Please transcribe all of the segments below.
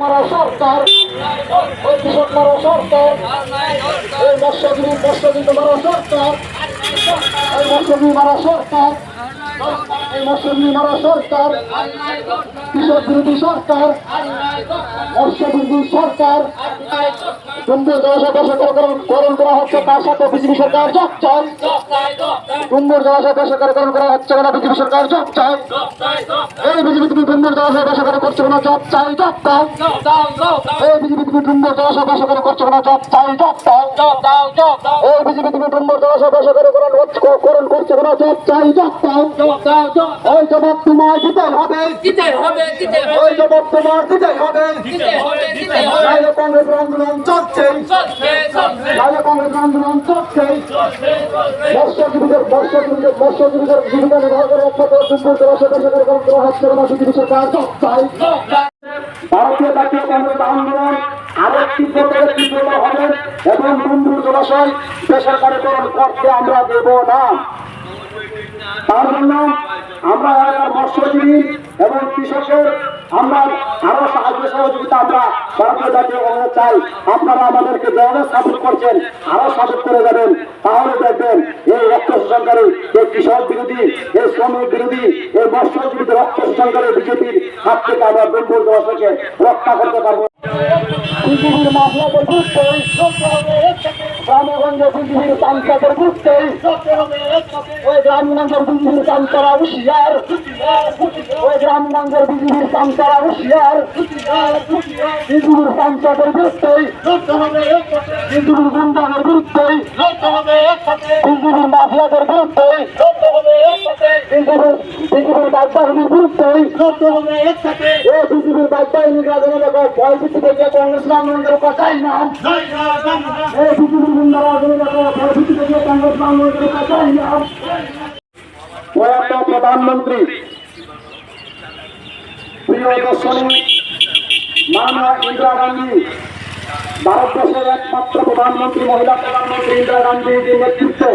মারা সরকার ওই কৃষক মারা সরকার, এই মৎস্যজীবী মৎস্যজীবী মারা সরকার, এই মৎস্যজীবী মারা সরকার, এই মৎস্যজীবী মারা সরকার, কৃষক বিরোধী সরকার মৎস্য বিরোধী সরকার করা হচ্ছে, তার সাথে বিজেপি সরকার যোগ চায় কুম্ভের জলাশয় বেসরকারীকরণ করা হচ্ছে না বিজেপি সরকার যোগ চায়। এই বিজেপি তুমি কুম্ভের জলাশয় বেসরকারি করছ না জব চাই জব দাও এই বিজেপি তুমি কুম্ভের জলাশয় বেসরকারি করছ না জব চাই জব দাও এই বিজেপি তুমি কুম্ভের জলাশয় বেসরকারীকরণ করণ করছ না জব চাই জব দাও ওই জবাব তোমার দিতে হবে। দিতে হবে দিতে ওই হবে জবাব তোমার দিতে হবে। দিতে হবে দিতে হবে। কংগ্রেস আন্দোলন চলছে চলছে। নাহলে কংগ্রেস আন্দোলন চলছে মৎস্যজীবীদের মৎস্যজীবীদের মৎস্যজীবীদের জীবিকা নির্বাহ করে একমাত্র কুম্ভের জলাশয় বেসরকারীকরণ করা হচ্ছে না বিজেপি সরকার চাই ভারতীয় জাতীয় কংগ্রেস আন্দোলন আরও তীব্রতর তীব্রতর হবে এবং বন্ধুর জলাশয় বেসরকারীকরণ করতে আমরা দেব না তার জন্য আমরা এলাকার মৎস্যজীবী এবং কৃষকের আমরা আরও সাহায্য সহযোগিতা আমরা ভারতীয় জাতীয় কংগ্রেস চাই। আপনারা আমাদেরকে যেভাবে সাপোর্ট করছেন, আরও সাপোর্ট করে যাবেন। তাহলে দেখবেন এই রক্ত শোষণকারী, এই কৃষক বিরোধী, এই শ্রমিক বিরোধী, এই মৎস্যজীবীদের রক্ত শোষণকারী বিজেপির হাত থেকে আমরা বন্ধুর জলাশয়কে রক্ষা করতে পারব। বুঝতে গ্রামগঞ্জে বিজেপির তান্ত্রাদের বুঝতে ওই গ্রামগঞ্জের বিজেপির তান্ত্রা হুশিয়ার ওই গ্রামগঞ্জের মাফিয়াদের বুঝতে বিজেপির বাগবাহিনীর বুঝতে এ বিজেপির বাগবাহিনীর রাজনে দেখো ভয়ভীতি থেকে কংগ্রেস আন্দোলনের কথাই না এই বিজেপির গুন্ডারা রাজনে দেখো ভয়ভীতি থেকে কংগ্রেস আন্দোলনের কথাই না প্রয়াত প্রধানমন্ত্রী, প্রিয় দর্শনী, মাননীয় ইন্দিরা গান্ধী, ভারতবর্ষের একমাত্র প্রধানমন্ত্রী, মহিলা প্রধানমন্ত্রী ইন্দিরা গান্ধীর নেতৃত্বে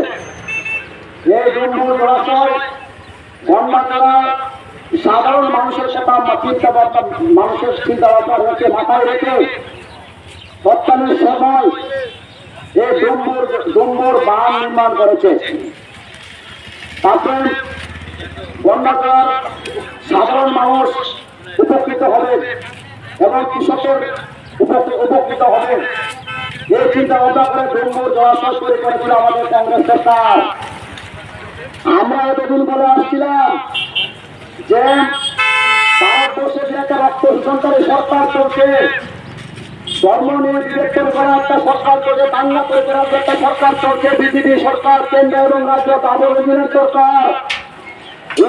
এই জম্মু জলাশয় সাধারণ মানুষের কথা চিন্তা ভাবনা, মানুষের চিন্তা ভাবনা মাথায় রেখে সময় জম্মুর জম্মুর বাঁধ নির্মাণ করেছে। তাতে বন্যা করার সাধারণ মানুষ উপকৃত হবে এবং কৃষকের উপকৃ- উপকৃত হবে। এই চিন্তা ভাবনা করে জম্মুর জলাশয় তৈরি করেছিল আমাদের কংগ্রেস সরকার। আমরা এতদিন বলে আসছিলাম যে ভারতবর্ষে যে একটা সরকারি চলছে সরকার বিজেপি সরকার, কেন্দ্র এবং রাজ্য সরকার।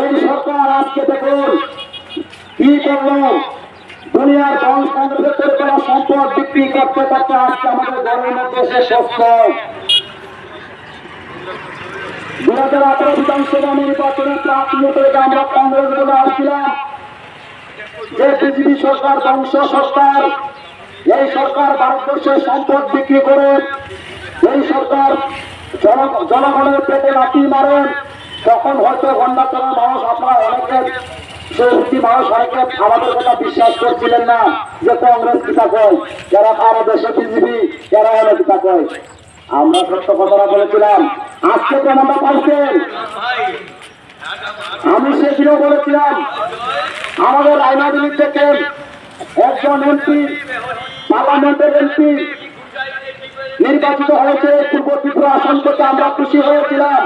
এই সরকার আজকে দেখুন কি করল? দুনিয়ার দশ করা সম্পদ বিক্রি করতে করতে আজকে আমাদের ঘরের মধ্যে সস্ত দু হাজার আঠারো বিধানসভা নির্বাচনের প্রাক মুহূর্তে আমরা কংগ্রেস বলে আসছিলাম, যে বিজেপি সরকার ধ্বংস সরকার, এই সরকার ভারতবর্ষের সম্পদ বিক্রি করে, এই সরকার জন- জনগণের পেটে লাঠি মারেন তখন হয়তো গন্ডাতলা মানুষ আপনারা অনেকে সত্যি মানুষ, অনেকে আমাদের কথা বিশ্বাস করছিলেন না যে কংগ্রেস কিতা যারা সারা দেশে বিজেপি, যারা হলো কিতা কয়। আমরা সত্য কথাটা বলেছিলাম আজকে প্রমাণটা পাইছেন আমি সেদিনও বলেছিলাম, আমাদের আইনাদিনী থেকে একজন এমপি, পার্লামেন্টের এমপি নির্বাচিত হয়েছে পূর্ব ত্রিপুরা আসন থেকে আমরা খুশি হয়েছিলাম।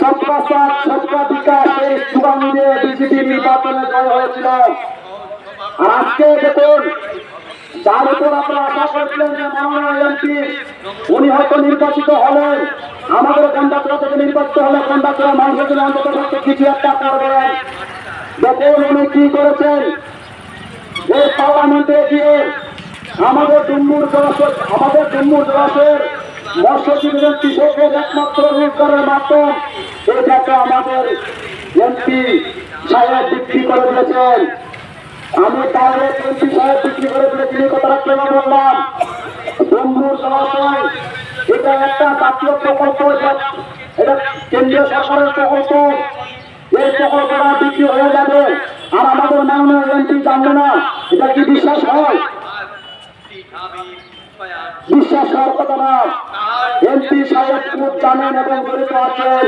সবকা সাথ সবকা বিকাশ হয়েছিল। আজকে দেখুন যার উপর আপনারা আশা করছিলেন যে মাননীয় এমপি, উনি হয়তো নির্বাচিত হলেন। আমাদের কন্ডাক্টর থেকে নির্বাচিত হলে কন্ডাক্টর মানুষের জন্য অন্তত পক্ষে কিছু একটা করবেন। দেখুন উনি কি করেছেন। এই পার্লামেন্টে গিয়ে আমাদের ডুম্বুর জলাশয়, আমাদের ডুম্বুর জলাশয়ের মৎস্যজীবীদের কৃষকের একমাত্র রোজগারের মাধ্যম এটাকে আমাদের এমপি সাহেব বিক্রি করে দিয়েছেন। আমি তাহলে এমপি সাহেব বিক্রি করে দিলে তিনি কথাটা কেন বললাম বন্ধুর সভায় এটা একটা জাতীয় প্রকল্প এটা কেন্দ্রীয় সরকারের প্রকল্প। এই প্রকল্পটা বিক্রি হয়ে যাবে। আর আমাদের নাম এমপি জানবে না। এটা কি বিশ্বাস হয়? বিশ্বাস হওয়ার কথা না। এমপি সাহেব খুব জানেন এবং জড়িত আছেন।